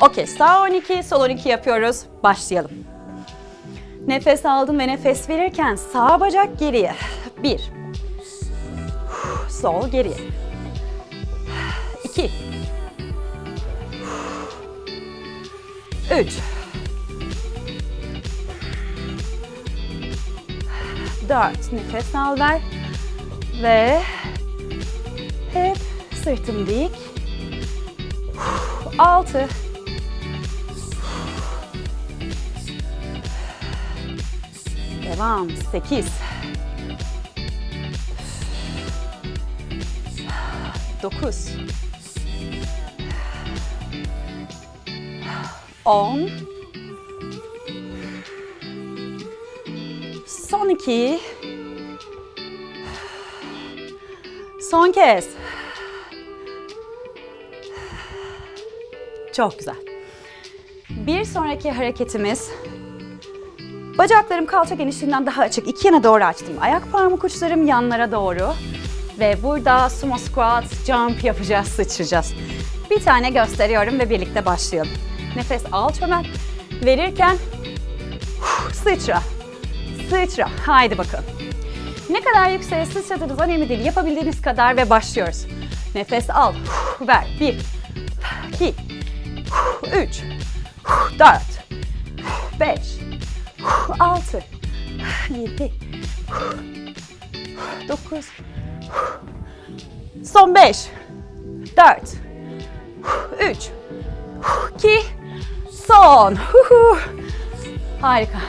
Okey sağ 12, sol 12 yapıyoruz. Başlayalım. Nefes aldın ve nefes verirken sağ bacak geriye. Bir. Sol geriye. İki. Üç. Dört. Nefes al ver. Ve hep sırtım dik. Altı. Devam. Sekiz. Dokuz. On. Son iki. Son kez. Çok güzel. Bir sonraki hareketimiz Bacaklarım kalça genişliğinden daha açık. İki yana doğru açtım. Ayak parmak uçlarım yanlara doğru. Ve burada sumo squat, jump yapacağız, sıçrayacağız. Bir tane gösteriyorum ve birlikte başlayalım. Nefes al çömel. Verirken sıçra. Sıçra. Haydi bakalım. Ne kadar yükseğe sıçradığınız önemli değil. Yapabildiğiniz kadar ve başlıyoruz. Nefes al. Ver. Bir. iki, Üç. Dört. Beş. 6 7 9 Son 5 4 3 2 Son. Harika.